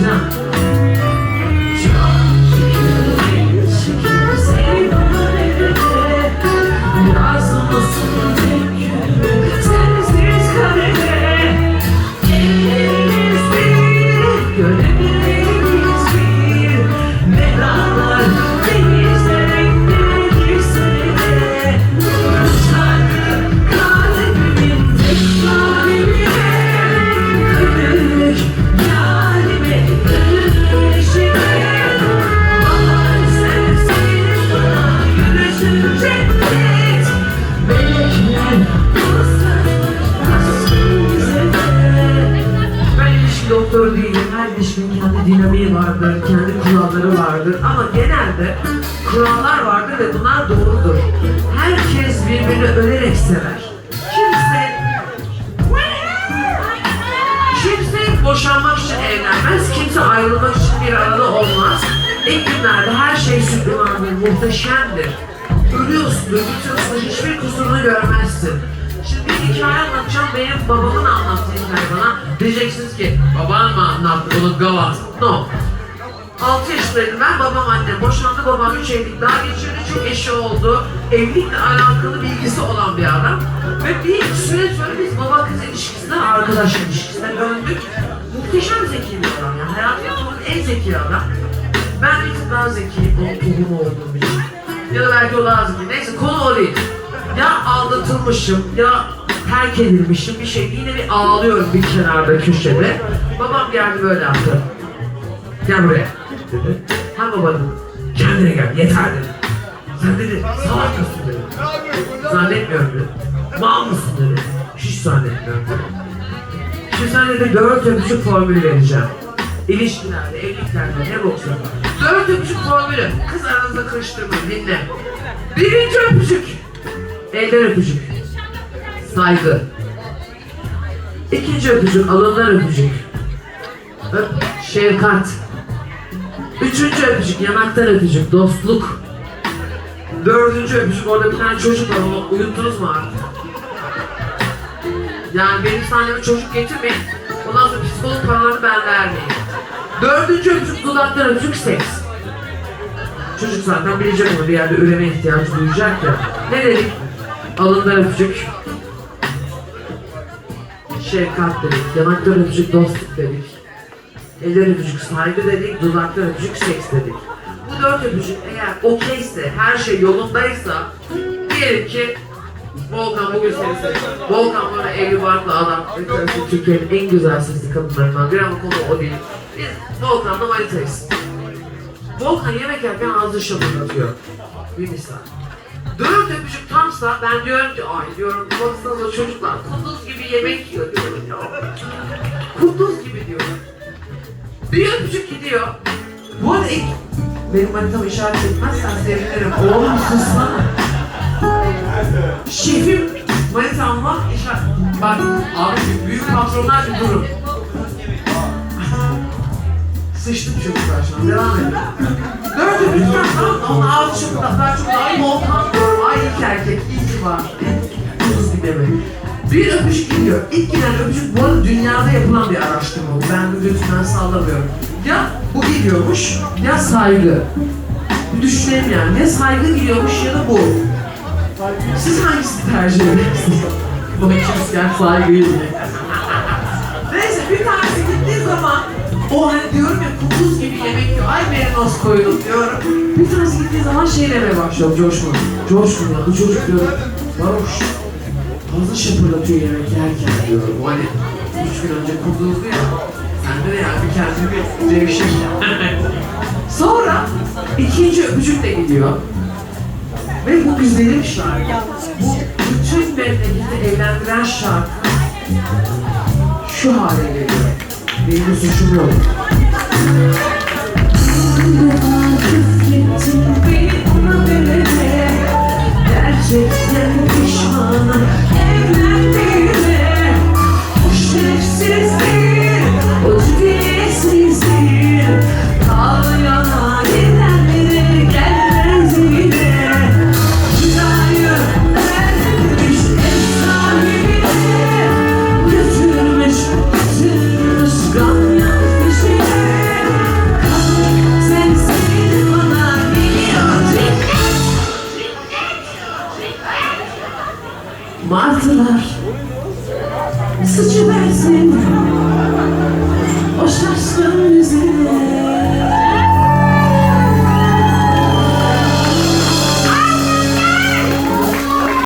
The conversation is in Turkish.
那。Her kendi dinamiği vardır, kendi kuralları vardır. Ama genelde kurallar vardır ve bunlar doğrudur. Herkes birbirini ölerek sever. Kimse Kimse boşanmak için evlenmez, kimse ayrılmak için bir arada olmaz. İlk günlerde her şey süblimandır, muhteşemdir. Ölüyorsundur, bitiyorsun, hiçbir kusurunu görmezsin. Bir hikaye anlatacağım, benim babamın anlattığı hikaye bana. Diyeceksiniz ki, baban mı anlattı bunu gavat? No. 6 yaşındaydım ben, babam annem boşandı, babam 3 evlilik daha geçirdi, çok eşi oldu. Evlilikle alakalı bilgisi olan bir adam. Ve bir süre sonra biz baba kız ilişkisinden arkadaş ilişkisine döndük. Muhteşem zeki bir adam ya, tanıdığım en zeki adam. Ben bir daha onun tohumu olduğum için. Ya da belki o daha zeki. Neyse konu o değil. Ya aldatılmışım, ya terk edilmişim bir şey. Yine bir ağlıyorum bir kenarda köşede. Babam geldi böyle yaptı. Gel buraya dedi. Ha baba dedim. Kendine gel yeter dedi. Sen dedi salak mısın dedi. Zannetmiyorum dedi. Mal mısın dedi. Hiç zannetmiyorum dedi. Şimdi sen dedi dört öpücük formülü vereceğim. İlişkilerde, evliliklerde ne boksa. Dört öpücük formülü. Kız aranızda karıştırmayın dinle. Birinci öpücük. Elden öpücük. Saygı. İkinci öpücük alından öpücük. Öp, şefkat. Üçüncü öpücük, yanaktan öpücük, dostluk. Dördüncü öpücük, orada bir tane çocuk var, onu uyuttunuz mu artık? Yani benim sahneme çocuk getirmeyin. Ondan sonra psikolog paralarını ben vermeyeyim. Dördüncü öpücük, dudaktan öpücük, seks. Çocuk zaten bilecek onu bir yerde üreme ihtiyacı duyacak ya. Ne dedik? Alından öpücük. Şefkat dedik, yanaktan öpücük, dostluk dedik. Eller öpücük saygı dedik, dudaklar öpücük seks dedik. Bu dört öpücük eğer okeyse, her şey yolundaysa diyelim ki Volkan bugün seni seçti. Volkan bana evli barklı adam. Türkiye'nin en güzel sesli kadınlarından biri ama konu o değil. Biz Volkan'la manitayız. Volkan yemek yerken ağzı şapırdatıyor. Bir misal. Dört öpücük tamsa ben diyorum ki ay diyorum baksanıza çocuklar kunduz gibi yemek yiyor diyorum ya. Kunduz gibi diyorum. Bir öpücük gidiyor. Bu arada ilk benim manitamı işaret etmezsen sevinirim. Oğlum sussana. Şefim manitamla işaret... Bak abi büyük patronlar bir durun. Sıçtım çocuklar şu an. Devam edin. Dört öpücükten tamam onun ağzı çok daha, çok daha iyi volkan ilk erkek, ilk var. Kız bir demek. Bir öpücük gidiyor. İlk giden öpücük bu arada dünyada yapılan bir araştırma bu. Ben de lütfen sallamıyorum. Ya bu gidiyormuş ya saygı. Düşünelim yani. Ya saygı gidiyormuş ya da bu. Siz hangisini tercih edersiniz? Bu ikimizken saygıyı. Neyse bir tanesi gittiği zaman o hani diyorum ya kuduz gibi yemek yiyor. Ay merinos koydum diyorum. Bir tanesi gittiği zaman şey demeye başlıyorum Coşkun. Coşkun ya bu çocuk diyorum. Varoş. Fazla şapırdatıyor yemek yerken diyorum. Hani üç gün önce kuduzdu ya. Sen de yani bir kendini bir cevşek. Sonra ikinci öpücük de gidiyor. Ve bu güzelim şarkı. Bu bütün memleketi evlendiren şarkı şu hale geliyor. Benim suçum yok.